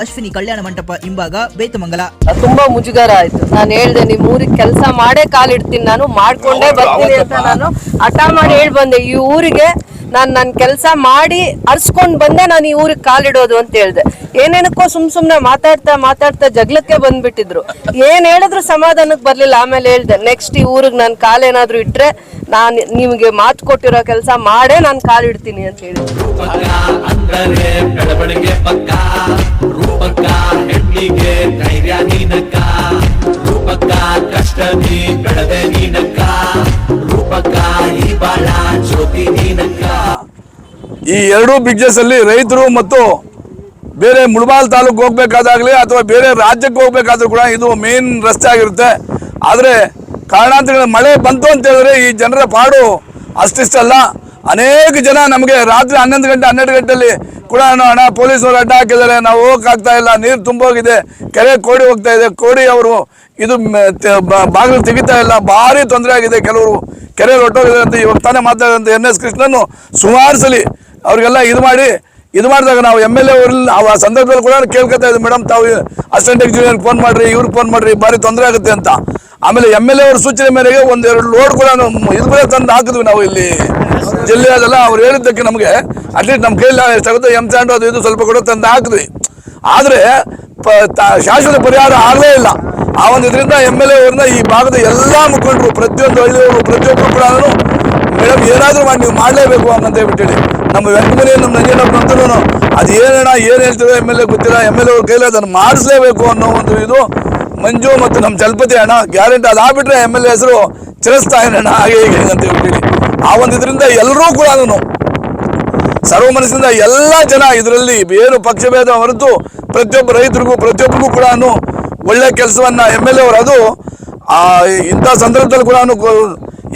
ಅಶ್ವಿನಿ ಕಲ್ಯಾಣ ಮಂಟಪ ಹಿಂಭಾಗ ಬೇತಮಂಗಲ. ತುಂಬಾ ಮುಜುಗರ ಆಯ್ತು. ನಾನು ಹೇಳ್ದೆ ನಿಮ್ ಊರಿಗೆ ಕೆಲಸ ಮಾಡೇ ಕಾಲಿಡ್ತೀನಿ ನಾನು ಮಾಡ್ಕೊಂಡೇ ಬರ್ತೀನಿ ಅಂತ ನಾನು ಹಠ ಮಾಡಿ ಹೇಳ್ ಬಂದೆ. ಈ ಊರಿಗೆ ನಾನ್ ನನ್ನ ಕೆಲಸ ಮಾಡಿ ಅರ್ಸ್ಕೊಂಡ್ ಬಂದೆ ನಾನು ಈ ಊರಿಗೆ ಕಾಲಿಡೋದು ಅಂತ ಹೇಳ್ದೆ. ಏನೇನಕ್ಕೋ ಸುಮ್ ಸುಮ್ನೆ ಮಾತಾಡ್ತಾ ಮಾತಾಡ್ತಾ ಜಗ್ಲಕ್ಕೆ ಬಂದ್ಬಿಟ್ಟಿದ್ರು. ಏನ್ ಹೇಳಿದ್ರು ಸಮಾಧಾನಕ್ಕೆ ಬರ್ಲಿಲ್ಲ. ಆಮೇಲೆ ಹೇಳ್ದೆ ನೆಕ್ಸ್ಟ್ ಈ ಊರಿಗೆ ನನ್ ಕಾಲೇನಾದ್ರೂ ಇಟ್ರೆ ನಾನ್ ನಿಮ್ಗೆ ಮಾತು ಕೊಟ್ಟಿರೋ ಕೆಲಸ ಮಾಡೇ ನಾನ್ ಕಾಲಿಡ್ತೀನಿ ಅಂತ ಹೇಳಿದ್ರು. ಹೆಣ್ಣಿಗೆ ಧೈರ್ಯ ನೀನಕ್ಕ ಬೆಳೆದೆ ನೀನಕ್ಕ ಈ ಬಾಳ ಜ್ಯೋತಿ ನೀನಕ್ಕ ಈ ಎರಡೂ ಬ್ರಿಡ್ಜಸ್ ಅಲ್ಲಿ ರೈತರು ಮತ್ತು ಬೇರೆ ಮುಳಬಾಲ್ ತಾಲೂಕ್ ಹೋಗ್ಬೇಕಾದಾಗ್ಲಿ ಅಥವಾ ಬೇರೆ ರಾಜ್ಯಕ್ಕೆ ಹೋಗ್ಬೇಕಾದ್ರೂ ಕೂಡ ಇದು ಮೇನ್ ರಸ್ತೆ ಆಗಿರುತ್ತೆ. ಆದರೆ ಕಾರಣಾಂತರಗಳ ಮಳೆ ಬಂತು ಅಂತ ಹೇಳಿದ್ರೆ ಈ ಜನರ ಪಾಡು ಅಷ್ಟಿಷ್ಟಲ್ಲ. ಅನೇಕ ಜನ ನಮಗೆ ರಾತ್ರಿ ಹನ್ನೊಂದು ಗಂಟೆ, ಹನ್ನೆರಡು ಗಂಟೆಯಲ್ಲಿ ಕೂಡ ಅಣ್ಣ ಪೊಲೀಸ್ ಪೊಲೀಸರು ಅಡ್ಡ ಹಾಕಿದ್ದಾರೆ. ನಾವು ಹೋಗಕ್ಕಾಗ್ತಾ ಇಲ್ಲ. ನೀರು ತುಂಬೋಗಿದೆ. ಕೆರೆ ಕೋಡಿ ಹೋಗ್ತಾ ಇದೆ. ಕೋಡಿ ಅವರು ಇದು ಬಾಗಿಲು ತೆಗಿತಾ ಇಲ್ಲ. ಭಾರಿ ತೊಂದರೆ ಆಗಿದೆ ಕೆಲವರು. ಕೆರೆ ಹೊಟ್ಟೋಗಿದೆ ಅಂತ ಇವಾಗ ತಾನೇ ಮಾತಾಡಿದಂಥ ಎನ್ ಎಸ್ ಕೃಷ್ಣನು ಸುಮಾರು ಸಲ ಅವ್ರಿಗೆಲ್ಲ ಇದು ಮಾಡಿ, ಇದು ಮಾಡಿದಾಗ ನಾವು ಎಂ ಎಲ್ ಎ ಆ ಸಂದರ್ಭದಲ್ಲಿ ಕೂಡ ಕೇಳ್ಕೊತಾ ಇದ್ದೀವಿ ಮೇಡಮ್, ತಾವು ಅಸಿಸ್ಟೆಂಟ್ ಇಂಜಿನಿಯರ್ ಫೋನ್ ಮಾಡಿರಿ ಇವ್ರಿಗೆ ಫೋನ್ ಮಾಡಿರಿ, ಭಾರಿ ತೊಂದರೆ ಆಗುತ್ತೆ ಅಂತ. ಆಮೇಲೆ ಎಂ ಎಲ್ ಎ ಅವ್ರ ಸೂಚನೆ ಮೇರೆಗೆ ಒಂದೆರಡು ಲೋಡ್ ಕೂಡ ಇದು ಕೂಡ ತಂದು ಹಾಕಿದ್ವಿ ನಾವು ಇಲ್ಲಿ. ಜಿಲ್ಲೆಯದೆಲ್ಲ ಅವ್ರು ಹೇಳಿದ್ದಕ್ಕೆ ನಮಗೆ ಅಟ್ಲೀಸ್ಟ್ ನಮ್ಮ ಕೈಯಲ್ಲಿ ಎಷ್ಟಾಗುತ್ತೆ ಎಂ ಸ್ಯಾಂಡು ಅದು ಇದು ಸ್ವಲ್ಪ ಕೂಡ ತಂದು ಹಾಕಿದ್ವಿ. ಆದರೆ ಪ- ಶಾಶ್ವತ ಪರಿಹಾರ ಆಗಲೇ ಇಲ್ಲ. ಆ ಒಂದು ಇದರಿಂದ ಎಂ ಎಲ್ ಎ ಅವ್ರನ್ನ ಈ ಭಾಗದ ಎಲ್ಲ ಮುಖಂಡರು, ಪ್ರತಿಯೊಂದು ಹಳ್ಳಿಯವರು ಪ್ರತಿಯೊಬ್ಬರು ಕೂಡ ಮೇಡಮ್ ಏನಾದರೂ ಮಾಡಿ, ನೀವು ಮಾಡಲೇಬೇಕು ಅಂತ ಹೇಳ್ಬಿಟ್ಟೇಳಿ ನಮ್ಮ ವ್ಯಕ್ತಿಮನೆ ನಮ್ಮ ನಂಜನಪ್ಪನಂತೂ ಅದು ಏನಣ್ಣ ಏನು ಹೇಳ್ತಿರೋ ಎಂ ಎಲ್ ಎ ಗೊತ್ತಿಲ್ಲ. ಎಂ ಎಲ್ ಎ ಕೈಲಿ ಅದನ್ನು ಮಾಡಿಸ್ಲೇಬೇಕು ಅನ್ನೋ ಒಂದು ಇದು. ಮಂಜು ಮತ್ತು ನಮ್ಮ ಚಲಪತಿ ಅಣ್ಣ, ಗ್ಯಾರಂಟಿ ಅದಾಗ್ಬಿಟ್ರೆ ಎಂ ಎಲ್ ಎ ಹೆಸರು ಚಿರಸ್ತಾಯನಣ್ಣ ಹಾಗೆ ಹೀಗೆ ಅಂತ ಹೇಳ್ಬಿಟ್ಟು ಆ ಒಂದು ಇದರಿಂದ ಎಲ್ಲರೂ ಕೂಡ ಸರ್ವ ಮನಸ್ಸಿಂದ ಎಲ್ಲ ಜನ ಇದರಲ್ಲಿ ಏನು ಪಕ್ಷಭೇದ ಹೊರತು ಪ್ರತಿಯೊಬ್ಬ ರೈತರಿಗೂ, ಪ್ರತಿಯೊಬ್ಬರಿಗೂ ಕೂಡ ಒಳ್ಳೆ ಕೆಲಸವನ್ನ ಎಂ ಎಲ್ ಎ ಅವರು ಅದು ಇಂಥ ಸಂದರ್ಭದಲ್ಲಿ ಕೂಡ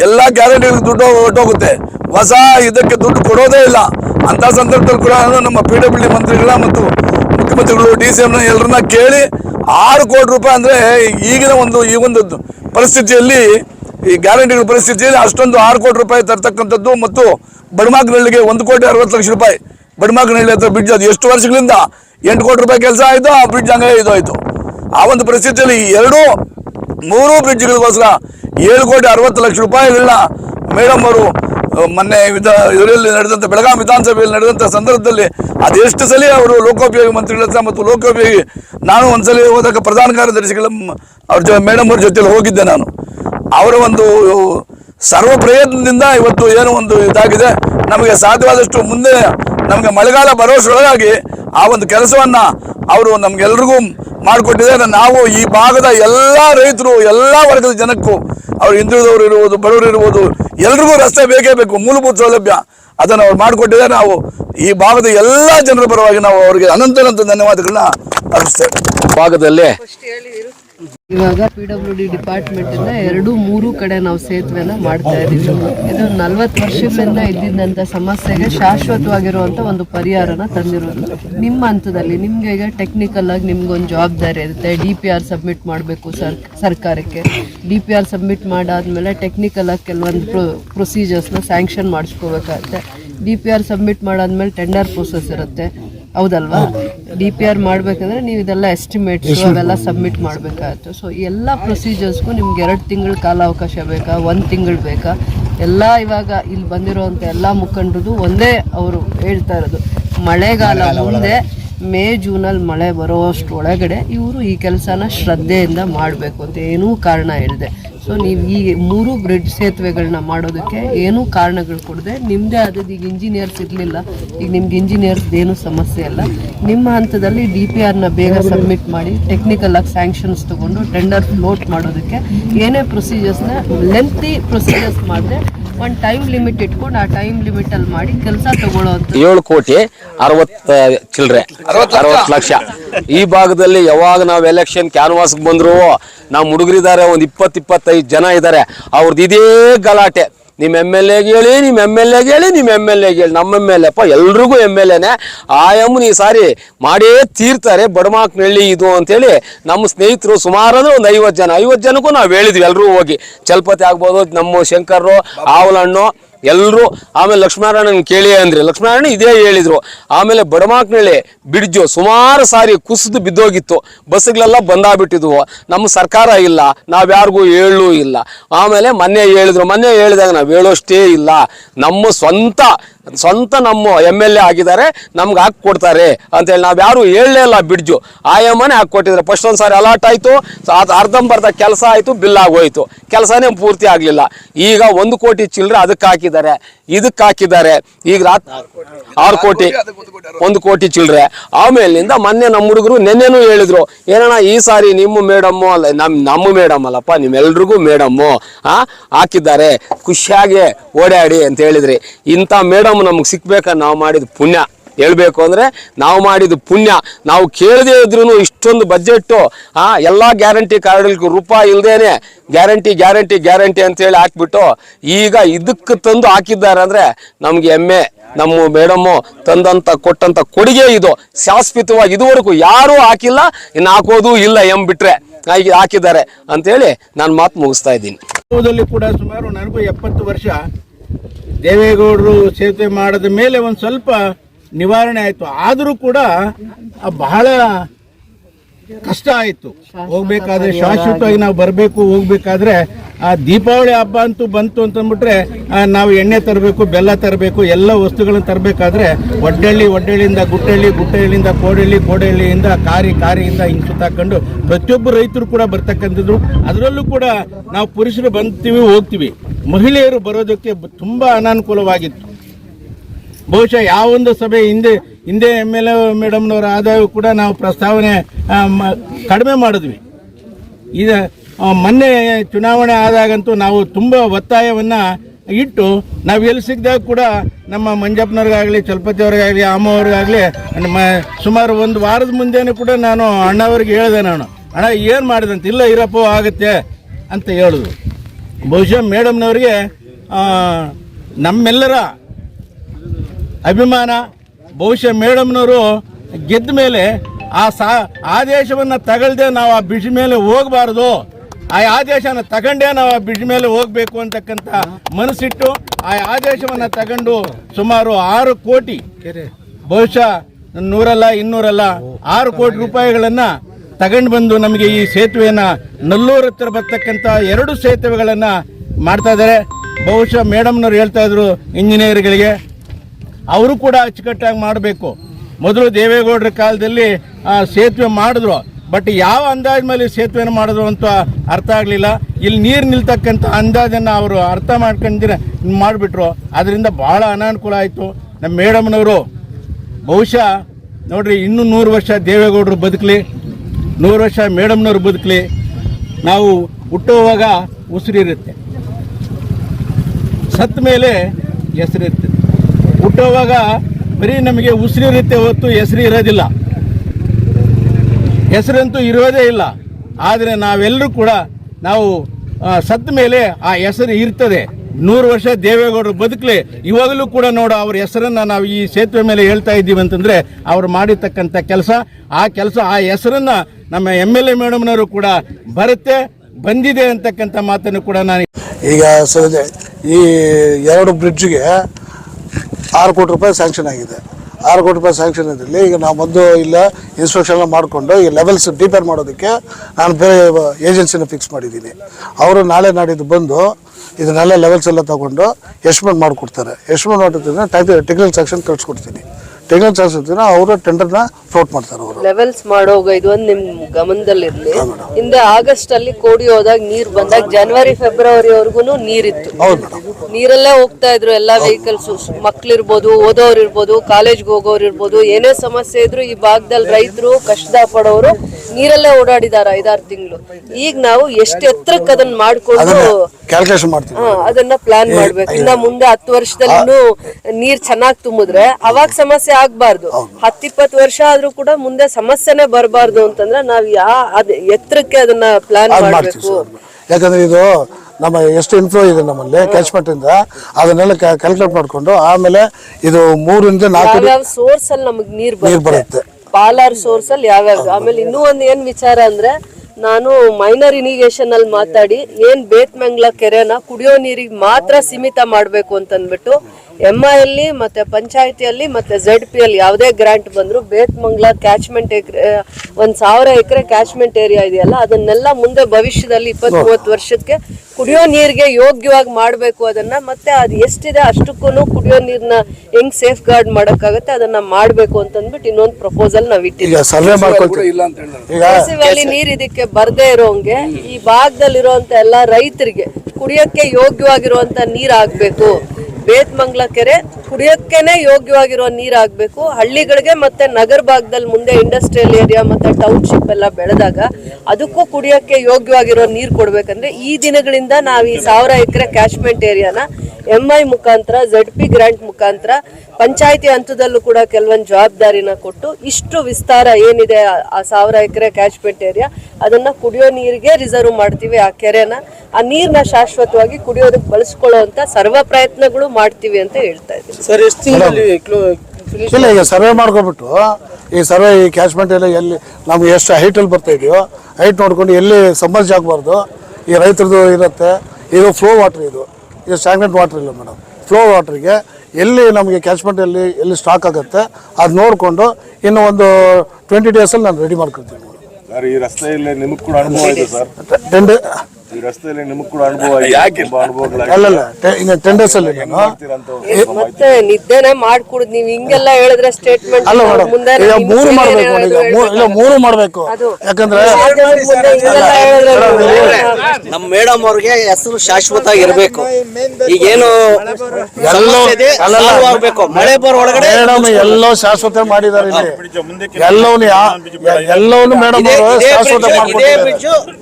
ಎಲ್ಲ ಗ್ಯಾರಂಟಿಗಳಿಗೆ ದುಡ್ಡು ಹೊಟ್ಟೋಗುತ್ತೆ ಹೊಸ ಇದಕ್ಕೆ ದುಡ್ಡು ಕೊಡೋದೇ ಇಲ್ಲ. ಅಂಥ ಸಂದರ್ಭದಲ್ಲಿ ಕೂಡ ನಮ್ಮ ಪಿ ಡಬ್ಲ್ಯೂ ಡಿ ಮಂತ್ರಿಗಳ ಮತ್ತು ಮುಖ್ಯಮಂತ್ರಿಗಳು ಡಿ ಸಿ ಎಮ್ನ ಎಲ್ಲರನ್ನ ಕೇಳಿ ಆರು ಕೋಟಿ ರೂಪಾಯಿ ಅಂದರೆ ಈಗಿನ ಒಂದು, ಈ ಒಂದು ಪರಿಸ್ಥಿತಿಯಲ್ಲಿ ಈ ಗ್ಯಾರಂಟಿಗಳ ಪರಿಸ್ಥಿತಿಯಲ್ಲಿ ಅಷ್ಟೊಂದು ಆರು ಕೋಟಿ ರೂಪಾಯಿ ತರ್ತಕ್ಕಂಥದ್ದು ಮತ್ತು ಬಡಮಾಗನಹಳ್ಳಿಗೆ ಒಂದು ಕೋಟಿ ಅರವತ್ತು ಲಕ್ಷ ರೂಪಾಯಿ. ಬಡಮಾಗನಹಳ್ಳಿ ಹತ್ರ ಬ್ರಿಡ್ಜ್ ಅದು. ಎಷ್ಟು ವರ್ಷಗಳಿಂದ ಎಂಟು ಕೋಟಿ ರೂಪಾಯಿ ಕೆಲಸ ಆಯಿತು, ಆ ಬ್ರಿಡ್ಜ್ ಹಂಗೆ ಇದಾಯಿತು. ಆ ಒಂದು ಪರಿಸ್ಥಿತಿಯಲ್ಲಿ ಎರಡು, ಮೂರು ಬ್ರಿಡ್ಜ್ಗಳಿಗೋಸ್ಕರ ಏಳು ಕೋಟಿ ಅರವತ್ತು ಲಕ್ಷ ರೂಪಾಯಿಗಳನ್ನ ಮೇಡಮ್ ಅವರು ಮೊನ್ನೆ ವಿಧ, ಇದರಲ್ಲಿ ನಡೆದಂಥ ಬೆಳಗಾವಿ ವಿಧಾನಸಭೆಯಲ್ಲಿ ನಡೆದಂಥ ಸಂದರ್ಭದಲ್ಲಿ ಅದೆಷ್ಟು ಸಲ ಅವರು ಲೋಕೋಪಯೋಗಿ ಮಂತ್ರಿಗಳ ಹತ್ರ ಮತ್ತು ಲೋಕೋಪಯೋಗಿ, ನಾನು ಒಂದ್ಸಲಿ ಹೋದಾಗ ಪ್ರಧಾನ ಕಾರ್ಯದರ್ಶಿಗಳ, ಅವ್ರ ಜೊ ಮೇಡಮ್ ಅವ್ರ ಜೊತೆಲಿ ಹೋಗಿದ್ದೆ ನಾನು. ಅವರ ಒಂದು ಸರ್ವ ಪ್ರಯತ್ನದಿಂದ ಇವತ್ತು ಏನು ಒಂದು ಇದಾಗಿದೆ. ನಮಗೆ ಸಾಧ್ಯವಾದಷ್ಟು ಮುಂದೆ ನಮಗೆ ಮಳೆಗಾಲ ಬರೋಷ್ಟರೊಳಗಾಗಿ ಆ ಒಂದು ಕೆಲಸವನ್ನು ಅವರು ನಮಗೆಲ್ರಿಗೂ ಮಾಡಿಕೊಟ್ಟಿದ್ದಾರೆ. ನಾವು ಈ ಭಾಗದ ಎಲ್ಲ ರೈತರು ಎಲ್ಲ ವರ್ಗದ ಜನಕ್ಕೂ ಅವರು ಹಿಂದುಳಿದವರು ಇರ್ಬೋದು ಬಡವರು ಇರ್ಬೋದು ಎಲ್ರಿಗೂ ರಸ್ತೆ ಬೇಕೇ ಬೇಕು ಮೂಲಭೂತ ಸೌಲಭ್ಯ ಅದನ್ನು ಅವ್ರು ಮಾಡಿಕೊಟ್ಟಿದ್ದಾರೆ. ನಾವು ಈ ಭಾಗದ ಎಲ್ಲ ಜನರ ಪರವಾಗಿ ನಾವು ಅವರಿಗೆ ಅನಂತನಂತ ಧನ್ಯವಾದಗಳನ್ನ ಅರ್ಪಿಸ್ತೇವೆ. ಭಾಗದಲ್ಲಿ ಇವಾಗ ಪಿ ಡಬ್ಲ್ಯೂ ಡಿ ಡಿಪಾರ್ಟ್ಮೆಂಟ್ ಇಂದ ಎರಡು, ಮೂರು ಕಡೆ ನಾವು ಸೇತುವೆನ ಮಾಡ್ತಾ ಇದೀವಿ. ಇದು ನಲ್ವತ್ತು ವರ್ಷದಿಂದ ಇದ್ದಿದ್ದಂಥ ಸಮಸ್ಯೆಗೆ ಶಾಶ್ವತವಾಗಿರುವಂತ ಒಂದು ಪರಿಹಾರನ ತಂದಿರೋದು. ನಿಮ್ಮ ಹಂತದಲ್ಲಿ ನಿಮ್ಗೆ ಈಗ ಟೆಕ್ನಿಕಲ್ ಆಗಿ ನಿಮ್ಗೊಂದು ಜವಾಬ್ದಾರಿ ಇರುತ್ತೆ. ಡಿ ಪಿ ಆರ್ ಸಬ್ಮಿಟ್ ಮಾಡಬೇಕು ಸರ್, ಸರ್ಕಾರಕ್ಕೆ. ಡಿ ಪಿ ಆರ್ ಸಬ್ಮಿಟ್ ಮಾಡಾದ್ಮೇಲೆ ಟೆಕ್ನಿಕಲ್ ಆಗಿ ಕೆಲವೊಂದು ಪ್ರೊ ಪ್ರೊಸೀಜರ್ಸ್ನ ಸ್ಯಾಂಕ್ಷನ್ ಮಾಡಿಸ್ಕೋಬೇಕಾಗತ್ತೆ. ಡಿ ಪಿ ಆರ್ ಸಬ್ಮಿಟ್ ಮಾಡಾದ್ಮೇಲೆ ಟೆಂಡರ್ ಪ್ರೊಸೆಸ್ ಇರುತ್ತೆ. ಹೌದಲ್ವಾ? ಡಿ ಪಿ ಆರ್ ಮಾಡ್ಬೇಕಂದ್ರೆ ನೀವು ಇದೆಲ್ಲ ಎಸ್ಟಿಮೇಟ್ಸ್ ಅವೆಲ್ಲ ಸಬ್ಮಿಟ್ ಮಾಡಬೇಕಾಗುತ್ತೆ. ಸೊ ಎಲ್ಲ ಪ್ರೊಸೀಜರ್ಸ್ಗೂ ನಿಮ್ಗೆ ಎರಡು ತಿಂಗಳ ಕಾಲಾವಕಾಶ ಬೇಕಾ ಒಂದು ತಿಂಗಳು ಬೇಕಾ? ಎಲ್ಲ ಇವಾಗ ಇಲ್ಲಿ ಬಂದಿರೋವಂಥ ಎಲ್ಲ ಮುಖಂಡರದು ಒಂದೇ ಅವರು ಹೇಳ್ತಾ ಇರೋದು. ಮಳೆಗಾಲ ಮುಂದೆ ಮೇ, ಜೂನಲ್ಲಿ ಮಳೆ ಬರೋಷ್ಟು ಒಳಗಡೆ ಇವರು ಈ ಕೆಲಸನ ಶ್ರದ್ಧೆಯಿಂದ ಮಾಡಬೇಕು ಅಂತ ಏನೂ ಕಾರಣ ಹೇಳಿದೆ ಸೊ ನೀವು ಈ ಮೂರು ಬ್ರಿಡ್ಜ್ ಸೇತುವೆಗಳನ್ನ ಮಾಡೋದಕ್ಕೆ ಏನೂ ಕಾರಣಗಳು ಕೊಡದೆ. ನಿಮ್ಮದೇ ಆದದ್ದು ಈಗ ಇಂಜಿನಿಯರ್ಸ್ ಇರಲಿಲ್ಲ. ಈಗ ನಿಮ್ಗೆ ಇಂಜಿನಿಯರ್ಸ್ ಏನು ಸಮಸ್ಯೆ ಇಲ್ಲ. ನಿಮ್ಮ ಹಂತದಲ್ಲಿ ಡಿ ಪಿ ಆರ್ನ ಬೇಗ ಸಬ್ಮಿಟ್ ಮಾಡಿ ಟೆಕ್ನಿಕಲ್ ಆಗಿ ಸ್ಯಾಂಕ್ಷನ್ಸ್ ತಗೊಂಡು ಟೆಂಡರ್ ಫ್ಲೋಟ್ ಮಾಡೋದಕ್ಕೆ ಏನೇ ಪ್ರೊಸೀಜರ್ಸ್ನ ಲೆಂತಿ ಪ್ರೊಸೀಜರ್ಸ್ ಮಾಡಿದ್ರೆ ಒಂದು ಟೈಮ್ ಲಿಮಿಟ್ ಇಟ್ಕೊಂಡು ಆ ಟೈಮ್ ಲಿಮಿಟ್ ಅಲ್ಲಿ ಮಾಡಿ ಕೆಲಸ ತಗೊಳ್ಳೋ ಏಳು ಕೋಟಿ ಅರವತ್ತ ಚಿಲ್ಲರೆ ಅರವತ್ತು ಲಕ್ಷ. ಈ ಭಾಗದಲ್ಲಿ ಯಾವಾಗ ನಾವು ಎಲೆಕ್ಷನ್ ಕ್ಯಾನ್ವಾಸ್ ಬಂದ್ರು ನಮ್ಮ ಹುಡುಗರಿದ್ದಾರೆ ಒಂದು ಇಪ್ಪತ್ತು ಇಪ್ಪತ್ತೈದು ಜನ ಇದ್ದಾರೆ ಅವ್ರದ್ದು ಇದೇ ಗಲಾಟೆ. ನಿಮ್ಮ ಎಂ ಎಲ್ ಎಗೆ ಹೇಳಿ ನಿಮ್ಮ ಎಂ ಎಲ್ ಎಗೆ ಹೇಳಿ ನಿಮ್ಮ ಎಂ ಎಲ್ ಎಗೆ ಹೇಳಿ. ನಮ್ಮ ಎಂ ಎಲ್ ಎಪ್ಪ ಎಲ್ರಿಗೂ ಎಂ ಎಲ್ ಎನೆ ಆಯಮ್ಮನ ಈ ಸಾರಿ ಮಾಡೇ ತೀರ್ತಾರೆ. ಬಡಮಾಕ್ನಳ್ಳಿ ಇದು ಅಂತೇಳಿ ನಮ್ಮ ಸ್ನೇಹಿತರು ಸುಮಾರು ಒಂದು ಐವತ್ತು ಜನ ಐವತ್ತು ಜನಕ್ಕೂ ನಾವು ಹೇಳಿದ್ವಿ. ಎಲ್ಲರೂ ಹೋಗಿ. ಚಲಪತಿ ಆಗ್ಬೋದು ನಮ್ಮ ಶಂಕರ್ರು ಆವಲಣ್ಣು ಎಲ್ಲರೂ ಆಮೇಲೆ ಲಕ್ಷ್ಮೀನಾರಾಯಣನ್ ಕೇಳಿ ಅಂದ್ರೆ. ಲಕ್ಷ್ಮೀನಾರಾಯಣ ಇದೇ ಹೇಳಿದ್ರು. ಆಮೇಲೆ ಬಡಮಾಕ್ನಳ್ಳಿ ಬಿಡ್ಜು, ಸುಮಾರು ಸಾರಿ ಕುಸಿದು ಬಿದ್ದೋಗಿತ್ತು. ಬಸ್ಗಳೆಲ್ಲ ಬಂದಾಗ್ಬಿಟ್ಟಿದ್ವು. ನಮ್ಮ ಸರ್ಕಾರ ಇಲ್ಲ, ನಾವ್ಯಾರಿಗೂ ಹೇಳೂ ಇಲ್ಲ. ಆಮೇಲೆ ಮೊನ್ನೆ ಹೇಳಿದ್ರು. ಮೊನ್ನೆ ಹೇಳಿದಾಗ ನಾವು ಹೇಳೋಷ್ಟೇ ಇಲ್ಲ. ನಮ್ಮ ಸ್ವಂತ ಸ್ವಂತ ನಮ್ಮ ಎಂ ಎಲ್ ಎ ಆಗಿದ್ದಾರೆ, ನಮ್ಗೆ ಹಾಕ್ಕೊಡ್ತಾರೆ ಅಂತೇಳಿ ನಾವು ಯಾರು ಹೇಳಲೇ ಇಲ್ಲ ಬಿಡ್ಜು. ಆಯಮ್ಮನೆ ಹಾಕಿ ಕೊಟ್ಟಿದ್ದಾರೆ ಫಸ್ಟ್ ಒಂದು ಸಾರಿ ಅಲಾಟ್ ಆಯಿತು ಅರ್ಧಂಬರ್ಧ ಕೆಲಸ ಆಯಿತು ಬಿಲ್ ಆಗೋಯ್ತು. ಕೆಲಸನೇ ಪೂರ್ತಿ ಆಗಲಿಲ್ಲ. ಈಗ ಒಂದು ಕೋಟಿ ಚಿಲ್ಲರೆ ಅದಕ್ಕೆ ಹಾಕಿದ್ದಾರೆ. ಇದಕ್ಕೆ ಹಾಕಿದ್ದಾರೆ. ಈಗ ರಾತ್ ಆರು ಕೋಟಿ, ಒಂದು ಕೋಟಿ ಚಿಲ್ಲರೆ. ಆಮೇಲಿಂದ ಮೊನ್ನೆ ನಮ್ಮ ಹುಡುಗರು ನಿನ್ನೆನೂ ಹೇಳಿದ್ರು, ಏನಣ್ಣ ಈ ಸಾರಿ ನಿಮ್ಮ ಮೇಡಮ್ಮು ಅಲ್ಲ ನಮ್ಮ ನಮ್ಮ ಮೇಡಮ್ ಅಲ್ಲಪ್ಪ, ನಿಮ್ಮೆಲ್ರಿಗೂ ಮೇಡಮ್ಮು ಆ, ಹಾಕಿದ್ದಾರೆ. ಖುಷಿಯಾಗಿ ಓಡಾಡಿ ಅಂತ ಹೇಳಿದ್ರಿ. ಇಂಥ ಮೇಡಮ್ ನಮ್ಗೆ ಸಿಕ್ಬೇಕ? ನಾವು ಮಾಡಿದ ಪುಣ್ಯ. ಹೇಳ್ಬೇಕು ಅಂದ್ರೆ ನಾವು ಮಾಡಿದ ಪುಣ್ಯ. ನಾವು ಕೇಳದೇ ಇದ್ರೂ ಇಷ್ಟೊಂದು ಬಜೆಟ್ಟು ಆ, ಎಲ್ಲ ಗ್ಯಾರಂಟಿ ಕಾರ್ಡ್ಗಳಿಗೂ ರೂಪಾಯಿ ಇಲ್ದೇನೆ ಗ್ಯಾರಂಟಿ ಗ್ಯಾರಂಟಿ ಗ್ಯಾರಂಟಿ ಅಂತೇಳಿ ಹಾಕ್ಬಿಟ್ಟು ಈಗ ಇದಕ್ಕೆ ತಂದು ಹಾಕಿದ್ದಾರೆ ಅಂದ್ರೆ ನಮ್ಗೆ ಹೆಮ್ಮೆ. ನಮ್ಮ ಮೇಡಮ್ಮು ತಂದಂತ, ಕೊಟ್ಟಂತ ಕೊಡುಗೆ ಇದು. ಶಾಶ್ವತವಾಗಿ ಇದುವರೆಗೂ ಯಾರೂ ಹಾಕಿಲ್ಲ, ಇನ್ನು ಹಾಕೋದು ಇಲ್ಲ ಎಂಬಿಟ್ರೆ ಹಾಕಿದ್ದಾರೆ ಅಂತೇಳಿ ನಾನು ಮಾತು ಮುಗಿಸ್ತಾ ಇದ್ದೀನಿ. ಕೂಡ ಸುಮಾರು ನನಗೂ ಎಪ್ಪತ್ತು ವರ್ಷ ದೇವೇಗೌಡರು ಸೇತುವೆ ಮಾಡಿದ ಮೇಲೆ ಒಂದು ಸ್ವಲ್ಪ ನಿವಾರಣೆ ಆಯ್ತು. ಆದರೂ ಕೂಡ ಬಹಳ ಕಷ್ಟ ಆಯಿತು. ಹೋಗ್ಬೇಕಾದ್ರೆ ಶಾಶ್ವತವಾಗಿ ನಾವು ಬರಬೇಕು ಹೋಗ್ಬೇಕಾದ್ರೆ ಆ ದೀಪಾವಳಿ ಹಬ್ಬ ಅಂತೂ ಬಂತು ಅಂತಂದ್ಬಿಟ್ರೆ ನಾವು ಎಣ್ಣೆ ತರಬೇಕು ಬೆಲ್ಲ ತರಬೇಕು ಎಲ್ಲ ವಸ್ತುಗಳನ್ನ ತರಬೇಕಾದ್ರೆ ಒಡ್ಡಳ್ಳಿ ಒಡ್ಡಳ್ಳಿಯಿಂದ ಗುಟ್ಟಳ್ಳಿ ಗುಟ್ಟಳ್ಳಿಯಿಂದ ಕೋಡಳ್ಳಿ ಕೋಡಳ್ಳಿಯಿಂದ ಕಾರಿ ಕಾರಿಯಿಂದ ಹಿಂಗೆ ಸುತ್ತಾಕೊಂಡು ಪ್ರತಿಯೊಬ್ಬ ರೈತರು ಕೂಡ ಬರ್ತಕ್ಕಂಥದ್ದು. ಅದರಲ್ಲೂ ಕೂಡ ನಾವು ಪುರುಷರು ಬಂತೀವಿ ಹೋಗ್ತೀವಿ. ಮಹಿಳೆಯರು ಬರೋದಕ್ಕೆ ತುಂಬಾ ಅನಾನುಕೂಲವಾಗಿತ್ತು. ಬಹುಶಃ ಯಾವೊಂದು ಸಭೆ ಹಿಂದೆ ಹಿಂದೆ ಎಂ ಎಲ್ ಎ ಮೇಡಮ್ನವರ ಆದಾಯ ಕೂಡ ನಾವು ಪ್ರಸ್ತಾವನೆ ಕಡಿಮೆ ಮಾಡಿದ್ವಿ. ಈಗ ಮೊನ್ನೆ ಚುನಾವಣೆ ಆದಾಗಂತೂ ನಾವು ತುಂಬ ಒತ್ತಾಯವನ್ನ ಇಟ್ಟು, ನಾವು ಎಲ್ಲಿ ಸಿಗ್ದಾಗ ಕೂಡ ನಮ್ಮ ಮಂಜಪ್ಪನವ್ರಿಗಾಗಲಿ ಚಲಪತಿ ಅವ್ರಿಗಾಗಲಿ ಅಮ್ಮ ಅವ್ರಿಗಾಗಲಿ ನಮ್ಮ ಸುಮಾರು ಒಂದು ವಾರದ ಮುಂದೆನೂ ಕೂಡ ನಾನು ಅಣ್ಣವ್ರಿಗೆ ಹೇಳಿದೆ ನಾನು, ಅಣ್ಣ, ಏನು ಮಾಡಿದಂತ? ಇಲ್ಲ ಇರಪ್ಪ, ಆಗುತ್ತೆ, ಅಂತ ಹೇಳಿದ್ರು ಬಹುಶಃ ಮೇಡಮ್ನವ್ರಿಗೆ ನಮ್ಮೆಲ್ಲರ ಅಭಿಮಾನ, ಬಹುಶಃ ಮೇಡಮ್ನವರು ಗೆದ್ದ ಮೇಲೆ ಆ ಸಾ ಆದೇಶವನ್ನು ತಗೊಳ್ದೆ ನಾವು ಆ ಬ್ರಿಡ್ಜ್ ಮೇಲೆ ಹೋಗಬಾರ್ದು. ಆ ಆದೇಶನ ತಗೊಂಡೇ ನಾವು ಆ ಬ್ರಿಡ್ಜ್ ಮೇಲೆ ಹೋಗಬೇಕು ಅಂತಕ್ಕಂಥ ಮನಸ್ಸಿಟ್ಟು ಆ ಆದೇಶವನ್ನು ತಗೊಂಡು ಸುಮಾರು ಆರು ಕೋಟಿ, ಬಹುಶಃ ನೂರಲ್ಲ, ಇನ್ನೂರಲ್ಲ, ಆರು ಕೋಟಿ ರೂಪಾಯಿಗಳನ್ನು ತಗೊಂಡು ಬಂದು ನಮಗೆ ಈ ಸೇತುವೆಯನ್ನು ನಲ್ಲೂರ ಹತ್ರ ಬರ್ತಕ್ಕಂಥ ಎರಡು ಸೇತುವೆಗಳನ್ನು ಮಾಡ್ತಾ ಇದ್ದಾರೆ ಬಹುಶಃ ಮೇಡಮ್ನವ್ರು ಹೇಳ್ತಾ ಇದ್ರು, ಇಂಜಿನಿಯರ್ಗಳಿಗೆ ಅವರು ಕೂಡ ಅಚ್ಚುಕಟ್ಟಾಗಿ ಮಾಡಬೇಕು. ಮೊದಲು ದೇವೇಗೌಡರ ಕಾಲದಲ್ಲಿ ಸೇತುವೆ ಮಾಡಿದ್ರು. ಬಟ್ ಯಾವ ಅಂದಾಜು ಮೇಲೆ ಸೇತುವೆನ ಮಾಡಿದ್ರು ಅಂತ ಅರ್ಥ ಆಗಲಿಲ್ಲ. ಇಲ್ಲಿ ನೀರು ನಿಲ್ತಕ್ಕಂಥ ಅಂದಾಜನ್ನು ಅವರು ಅರ್ಥ ಮಾಡ್ಕೊಂಡಿರ ಮಾಡಿಬಿಟ್ರು. ಅದರಿಂದ ಬಹಳ ಅನಾನುಕೂಲ ಆಯಿತು. ನಮ್ಮ ಮೇಡಮ್ನವರು, ಬಹುಶಃ ನೋಡ್ರಿ, ಇನ್ನೂ ನೂರು ವರ್ಷ ದೇವೇಗೌಡರು ಬದುಕಲಿ. ನೂರು ವರ್ಷ ಮೇಡಮ್ನವ್ರು ಬದುಕಲಿ. ನಾವು ಹುಟ್ಟುವಾಗ ಉಸಿರಿರುತ್ತೆ. ಸತ್ತ ಮೇಲೆ ಹೆಸರಿರ್ತದೆ ಹುಟ್ಟುವಾಗ ಬರೀ ನಮಗೆ ಉಸಿರಿರುತ್ತೆ ಹೊತ್ತು ಹೆಸರು ಇರೋದಿಲ್ಲ. ಹೆಸರಂತೂ ಇರೋದೇ ಇಲ್ಲ. ಆದರೆ ನಾವೆಲ್ಲರೂ ಕೂಡ ನಾವು ಸತ್ತ ಮೇಲೆ ಆ ಹೆಸರು ಇರ್ತದೆ. ನೂರು ವರ್ಷ ದೇವೇಗೌಡರು ಬದುಕಲಿ, ಇವಾಗಲೂ ಕೂಡ ನೋಡು ಅವ್ರ ಹೆಸರನ್ನ ನಾವು ಈ ಸೇತುವೆ ಮೇಲೆ ಹೇಳ್ತಾ ಇದ್ದೀವಿ ಅಂತಂದ್ರೆ ಅವ್ರು ಮಾಡಿರ್ತಕ್ಕಂಥ ಕೆಲಸ. ಆ ಕೆಲಸ, ಆ ಹೆಸರನ್ನ ನಮ್ಮ ಎಂ ಎಲ್ ಎ ಮೇಡಮ್ನವರು ಕೂಡ ಬರುತ್ತೆ, ಬಂದಿದೆ ಅಂತಕ್ಕಂಥ ಮಾತನ್ನು ಕೂಡ ನಾನು ಈಗ ಈ ಎರಡು ಬ್ರಿಡ್ಜ್ಗೆ ಆರು ಕೋಟಿ ರೂಪಾಯಿ ಸ್ಯಾಂಕ್ಷನ್ ಆಗಿದೆ. ಆರು ಕೋಟಿ ರೂಪಾಯಿ ಸ್ಯಾಂಕ್ಷನ್ ಇದ್ರಲ್ಲಿ ಈಗ ನಾವು ಮೊದಲು ಇಲ್ಲ ಇನ್ಸ್ಪೆಕ್ಷನ್ ಮಾಡಿಕೊಂಡು ಈ ಲೆವೆಲ್ಸ್ ಡಿಪೇರ್ ಮಾಡೋದಕ್ಕೆ ನಾನು ಬೇರೆ ಏಜೆನ್ಸಿನ ಫಿಕ್ಸ್ ಮಾಡಿದ್ದೀನಿ. ಅವರು ನಾಳೆ ನಾಡಿದ್ದು ಬಂದು ಇದನ್ನೆಲ್ಲ ಲೆವೆಲ್ಸ್ ಎಲ್ಲ ತಗೊಂಡು ಎಸ್ಟಿಮೇಟ್ ಮಾಡಿಕೊಡ್ತಾರೆ. ಎಸ್ಟಿಮೇಟ್ ಮಾಡಿದ್ರೆ ಟೆಕ್ನಿಕಲ್ ಸೆಕ್ಷನ್ ಕಳ್ಸಿಕೊಡ್ತೀನಿ. ಟೆಕ್ನಿಕಲ್ ಸೆಕ್ಷನ್ ಅವರು ನ ಫ್ಲೋಟ್ ಮಾಡ್ತಾರೆ ಅವರು. ಲೆವೆಲ್ಸ್ ಮಾಡೋಗ ಇದು ಒಂದು ನಿಮ್ ಗಮನದಲ್ಲಿರ್ಲಿ. ಹಿಂದೆ ಆಗಸ್ಟ್ ಅಲ್ಲಿ ಕೋಡಿ ಹೋದಾಗ ನೀರ್ ಬಂದಾಗ ಜನವರಿ ಫೆಬ್ರವರಿ ಅವ್ರಿಗೂ ನೀರಿತ್ತು. ಹೌದು ಮೇಡಮ್. ನೀರಲ್ಲೇ ಹೋಗ್ತಾ ಇದ್ರು ಎಲ್ಲಾ ವೆಹಿಕಲ್ಸ್ ಮಕ್ಳಿರ್ಬೋದು ಓದೋರು ಇರ್ಬೋದು ಕಾಲೇಜ್ಗೆ ಹೋಗೋರ್ ಇರ್ಬೋದು ಏನೇ ಸಮಸ್ಯೆ ಇದ್ರು ಈ ಭಾಗದಲ್ಲಿ ರೈತರು ಕಷ್ಟ ಪಡೋರು ನೀರಲ್ಲೇ ಓಡಾಡಿದಾರ ಐದಾರು ತಿಂಗಳು. ಈಗ ನಾವು ಎಷ್ಟು ಎತ್ತರಕ್ಕೆ ಅದನ್ನ ಮಾಡ್ಕೊಂಡು ಕ್ಯಾಲ್ಕುಲೇಷನ್ ಮಾಡ್ತೀವಿ. ಹಾ, ಅದನ್ನ ಪ್ಲಾನ್ ಮಾಡ್ಬೇಕು. ಇನ್ನ ಮುಂದೆ ಹತ್ತು ವರ್ಷದಲ್ಲೂ ನೀರ್ ಚೆನ್ನಾಗ್ ತುಂಬಿದ್ರೆ ಅವಾಗ ಸಮಸ್ಯೆ ಆಗ್ಬಾರ್ದು. ಹತ್ತಿಪ್ಪತ್ತು ವರ್ಷ ಆದ್ರೂ ಕೂಡ ಮುಂದೆ ಸಮಸ್ಯೆನೆ ಬರಬಾರ್ದು ಅಂತಂದ್ರೆ ನಾವ್ ಯಾ ಅದ್ ಎತ್ತರಕ್ಕೆ ಅದನ್ನ ಪ್ಲಾನ್ ಮಾಡಬೇಕು ಮಾಡ್ತೀವಿ ಮಾಡ್ಬೇಕು. ಸರ್. ಯಾಕಂದ್ರೆ ಇದು ನಮ್ಮ ಎಷ್ಟು ಇನ್ಫ್ಲೋ ಇದೆ ನಮ್ಮಲ್ಲಿ ಕ್ಯಾಚ್ಮೆಂಟ್ ಇಂದ ಅದನ್ನೆಲ್ಲ ಕ್ಯಾಲ್ಕುಲೇಟ್ ಮಾಡ್ಕೊಂಡು ಆಮೇಲೆ ಇದು ಮೂರಿಂದ ನಾಲ್ಕು ಯಾವ್ಯಾವ ಸೋರ್ಸ್ ಅಲ್ಲಿ ನಮಗ್ ನೀರ್ ನೀರ್ ಬರುತ್ತೆ? ಬರುತ್ತೆ. ಪಾಲಾರ್ ಸೋರ್ಸ್ ಅಲ್ಲಿ ಯಾವ್ಯಾವ ಆಮೇಲೆ ಇನ್ನೂ ಒಂದ್ ಏನ್ ವಿಚಾರ ಅಂದ್ರೆ ನಾನು ಮೈನರ್ ಇರಿಗೇಷನ್ ಅಲ್ಲಿ ಮಾತಾಡಿ ಏನ್ ಬೇತ್ಮಂಗ್ಲ ಕೆರೆನ ಕುಡಿಯೋ ನೀರಿಗೆ ಮಾತ್ರ ಸೀಮಿತ ಮಾಡ್ಬೇಕು ಅಂತ ಅಂದ್ಬಿಟ್ಟು ಎಂ ಐ ಅಲ್ಲಿ ಮತ್ತೆ ಪಂಚಾಯತಿಯಲ್ಲಿ ಮತ್ತೆ ಝೆಡ್ ಪಿ ಅಲ್ಲಿ ಯಾವುದೇ ಗ್ರಾಂಟ್ ಬಂದ್ರು ಬೇತ್ಮಂಗ್ಲ ಕ್ಯಾಚ್ಮೆಂಟ್ ಎಕರೆ ಒಂದ್ ಸಾವಿರ ಎಕರೆ ಕ್ಯಾಚ್ಮೆಂಟ್ ಏರಿಯಾ ಇದೆಯಲ್ಲ ಅದನ್ನೆಲ್ಲ ಮುಂದೆ ಭವಿಷ್ಯದಲ್ಲಿ ಇಪ್ಪತ್ ಮೂವತ್ತು ವರ್ಷಕ್ಕೆ ಕುಡಿಯೋ ನೀರಿಗೆ ಯೋಗ್ಯವಾಗಿ ಮಾಡಬೇಕು ಅದನ್ನ ಮತ್ತೆ ಅದು ಎಷ್ಟಿದೆ ಅಷ್ಟಕ್ಕೂ ಕುಡಿಯೋ ನೀರನ್ನ ಹೆಂಗ್ ಸೇಫ್ ಗಾರ್ಡ್ ಮಾಡಕ್ಕಾಗತ್ತೆ ಅದನ್ನ ಮಾಡಬೇಕು ಅಂತಂದ್ಬಿಟ್ಟು ಇನ್ನೊಂದು ಪ್ರಪೋಸಲ್ ನಾವ್ ಇಟ್ಟಿದ್ದೀವಿ ಸರ್ವೆ ಮಾಡ್ಕೊಳ್ತೀವಿ. ಇಲ್ಲ ಅಂತ ಹೇಳಿದ್ರೆ. ಈಗ ಬೇಸಿಗೆಯಲ್ಲಿ ನೀರ್ ಇದಕ್ಕೆ ಬರ್ದೇ ಇರೋಂಗೆ ಈ ಭಾಗದಲ್ಲಿರುವಂತ ಎಲ್ಲಾ ರೈತರಿಗೆ ಕುಡಿಯೋಕ್ಕೆ ಯೋಗ್ಯವಾಗಿರುವಂತ ನೀರ್ ಆಗ್ಬೇಕು. ಬೇತ್ಮಂಗ್ಲ ಕೆರೆ ಕುಡಿಯೋಕ್ಕೇನೆ ಯೋಗ್ಯವಾಗಿರೋ ನೀರ್ ಆಗ್ಬೇಕು ಹಳ್ಳಿಗಳಿಗೆ ಮತ್ತೆ ನಗರ ಭಾಗದಲ್ಲಿ ಮುಂದೆ ಇಂಡಸ್ಟ್ರಿಯಲ್ ಏರಿಯಾ ಮತ್ತೆ ಟೌನ್ಶಿಪ್ ಎಲ್ಲ ಬೆಳೆದಾಗ ಅದಕ್ಕೂ ಕುಡಿಯೋಕ್ಕೆ ಯೋಗ್ಯವಾಗಿರೋ ನೀರು ಕೊಡ್ಬೇಕಂದ್ರೆ ಈ ದಿನಗಳಿಂದ ನಾವು ಈ ಸಾವಿರ ಎಕರೆ ಕ್ಯಾಶ್ಮೆಂಟ್ ಏರಿಯಾನ ಎಂ ಐ ಮುಖಾಂತರ ಝಡ್ ಪಿ ಗ್ರಾಂಟ್ ಮುಖಾಂತರ ಪಂಚಾಯಿತಿ ಹಂತದಲ್ಲೂ ಕೂಡ ಕೆಲವೊಂದು ಜವಾಬ್ದಾರಿನ ಕೊಟ್ಟು ಇಷ್ಟು ವಿಸ್ತಾರ ಏನಿದೆ ಆ ಸಾವಿರ ಎಕರೆ ಕ್ಯಾಚ್ಮೆಂಟ್ ಏರಿಯಾ, ಅದನ್ನ ಕುಡಿಯೋ ನೀರಿಗೆ ರಿಸರ್ವ್ ಮಾಡ್ತೀವಿ ಆ ಕೆರೆನ. ಆ ನೀರ್ನ ಶಾಶ್ವತವಾಗಿ ಕುಡಿಯೋದಕ್ಕೆ ಬಳಸ್ಕೊಳ್ಳೋ ಅಂತ ಸರ್ವ ಪ್ರಯತ್ನಗಳು ಮಾಡ್ತೀವಿ ಅಂತ ಹೇಳ್ತಾ ಇದ್ದೀನಿ. ಸರ್ ಎಷ್ಟು ಇಲ್ಲ ಈಗ ಸರ್ವೆ ಮಾಡ್ಕೊಬಿಟ್ಟು ಈ ಸರ್ವೆ ಈ ಕ್ಯಾಚ್ಮೆಂಟ್ ಎಲ್ಲ ಎಲ್ಲಿ ನಮ್ಗೆ ಎಷ್ಟು ಹೈಟಲ್ಲಿ ಬರ್ತಾ ಇದೆಯೋ ಹೈಟ್ ನೋಡ್ಕೊಂಡು ಎಲ್ಲಿ ಸಮಸ್ಯೆ ಆಗಬಾರ್ದು ಈ ರೈತರದ್ದು ಇರುತ್ತೆ ಇದು ಫ್ಲೋ ವಾಟರ್ ಇದು. ಇದು ಸ್ಟಾಗ್ನೆಂಟ್ ವಾಟರ್ ಇಲ್ಲ ಮೇಡಮ್. ಫ್ಲೋ ವಾಟ್ರಿಗೆ ಎಲ್ಲಿ ನಮಗೆ ಕ್ಯಾಚ್ಮೆಂಟ್ ಎಲ್ಲಿ ಎಲ್ಲಿ ಸ್ಟಾಕ್ ಆಗುತ್ತೆ ಅದು ನೋಡಿಕೊಂಡು ಇನ್ನು ಒಂದು ಟ್ವೆಂಟಿ ಡೇಸಲ್ಲಿ ನಾನು ರೆಡಿ ಮಾಡ್ಕೊಳ್ತೀನಿ ಸರ್ ಈ ರಸ್ತೆಯಲ್ಲಿ ನಿಮಗೆ ಕೂಡ ಅನುಭವ ಇದೆ ಸರ್. ಟೆನ್ ಡೇ ಈ ರಸ್ತೆಯಲ್ಲಿ ನಿಮಗ್ ಕೂಡ ಅನುಭವ ತುಂಬಾ ಅಲ್ಲಲ್ಲ ಟೆ- ಇನ್ನು ಟೆನ್ ಡೇಸಲ್ಲಿ ನಾನು ಮತ್ತೆ ನಿದ್ದೆನೆ ಮಾಡ್ಕೊಡುದು ನೀವು ಹಿಂಗೆಲ್ಲ ಹೇಳಿದ್ರೆ ಸ್ಟೇಟ್ಮೆಂಟ್ ಅಲ್ಲ ಮೇಡಮ್ ಮುಂದೆ ಈಗ ಮೂರು ಮಾಡಬೇಕು ಈಗ ಮೂರು ಇಲ್ಲ ಮೂರು ಮಾಡಬೇಕು. ಯಾಕಂದ್ರೆ ನಮ್ಮ ಮೇಡಮ್ ಅವ್ರಿಗೆ ಹೆಸರು ಶಾಶ್ವತ ಇರಬೇಕು ಈಗೇನು ಆಗ್ಬೇಕು. ಮಳೆ ಬರೋ ಒಳಗಡೆ ಮೇಡಮ್ ಎಲ್ಲೋ ಶಾಶ್ವತ ಮಾಡಿದಾರೆ ಇಲ್ಲಿ. ಎಲ್ಲವನ್ನ ಎಲ್ಲವನ್ನೂ ಮೇಡಮ್ ಶಾಶ್ವತ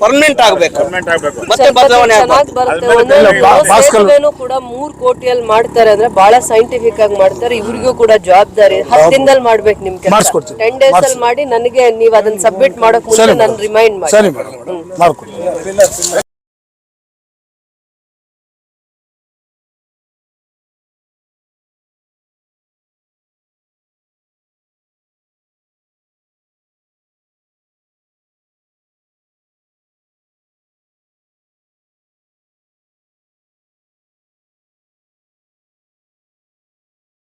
ಪರ್ಮನೆಂಟ್ ಆಗ್ಬೇಕು. ಪರ್ಮನೆಂಟ್ ಆಗ್ಬೇಕು. ಮತ್ತೆ ಸ್ವಲ್ಪ ಬದಲಾವಣೆ ಚೆನ್ನಾಗ್ ಆಗ್ಬಾರ್ದು ಬರುತ್ತೆ ಒಂದೊಂದು ಕೂಡ ಮೂರ್ ಕೋಟಿಯಲ್ಲಿ ಮಾಡ್ತಾರೆ ಅಂದ್ರೆ ಬಹಳ ಸೈಂಟಿಫಿಕ್ ಆಗಿ ಮಾಡ್ತಾರೆ. ಇವ್ರಿಗೂ ಕೂಡ ಜವಾಬ್ದಾರಿ. ಹತ್ತು ದಿನದಲ್ಲಿ ಮಾಡ್ಬೇಕು ನಿಮ್ ಕೆಲಸ. ಟೆನ್ ಡೇಸ್ ಅಲ್ಲಿ ಮಾಡಿ ನನಗೆ ನೀವ್ ಅದನ್ನ ಸಬ್ಮಿಟ್ ಮಾಡಕ್ ಮುಂಚೆ ನಾನು ರಿಮೈಂಡ್ ಮಾಡಿ.